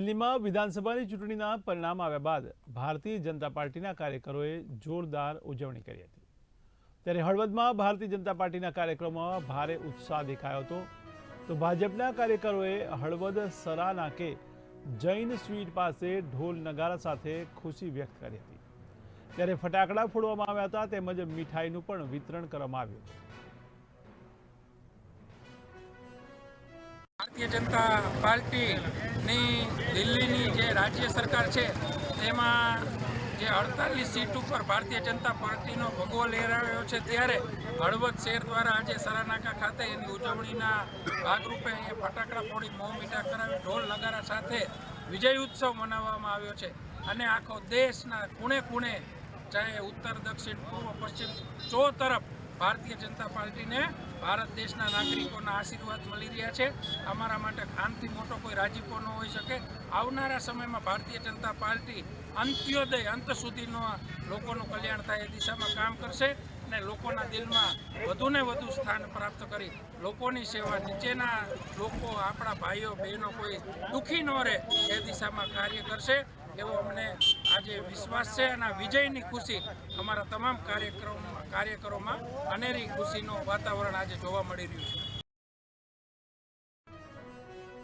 દિલ્હીમાં વિધાનસભાની ચૂંટણીના પરિણામ આવ્યા બાદ ભારતીય જનતા પાર્ટીના કાર્યકરોએ જોરદાર ઉજવણી કરી હતી. ત્યારે હળવદમાં ભારતીય જનતા પાર્ટીના કાર્યક્રમોમાં ભારે ઉત્સાહ દેખાયો હતો. તો ભાજપના કાર્યકરોએ હળવદ સરા નાકે જૈન સ્વીટ પાસે ઢોલ નગારા સાથે ખુશી વ્યક્ત કરી હતી. ત્યારે ફટાકડા ફોડવામાં આવ્યા હતા તેમજ મીઠાઈનું પણ વિતરણ કરવામાં આવ્યું હતું. ભારતીય જનતા પાર્ટીની દિલ્હીની જે રાજ્ય સરકાર છે તેમાં જે અડતાલીસ સીટ ઉપર ભારતીય જનતા પાર્ટીનો ભગવો લહેરાવ્યો છે, ત્યારે હળવદ શહેર દ્વારા આજે સરાનાકા ખાતે એની ઉજવણીના ભાગરૂપે એ ફટાકડા ફોડી મોં મીઠા કરાવી ઢોલ નગારા સાથે વિજય ઉત્સવ મનાવવામાં આવ્યો છે અને આખો દેશના ખૂણે ખૂણે ચાહે ઉત્તર, દક્ષિણ, પૂર્વ, પશ્ચિમ ચો તરફ ભારતીય જનતા પાર્ટીને ભારત દેશના નાગરિકોના આશીર્વાદ મળી રહ્યા છે. અમારા માટે આનથી મોટો કોઈ રાજીપો ન હોઈ શકે. આવનારા સમયમાં ભારતીય જનતા પાર્ટી અંત્યોદય અંત સુધીનો લોકોનું કલ્યાણ થાય એ દિશામાં કામ કરશે અને લોકોના દિલમાં વધુને વધુ સ્થાન પ્રાપ્ત કરી લોકોની સેવા, નીચેના લોકો, આપણા ભાઈઓ, બહેનો કોઈ દુઃખી ન રહે એ દિશામાં કાર્ય કરશે. એવો અમને આજે વિશ્વાસ છે અને વિજયની ખુશી અમારા તમામ કાર્યક્રમ કાર્યકરોમાં અનેરી ખુશીનું વાતાવરણ આજે જોવા મળી રહ્યું છે.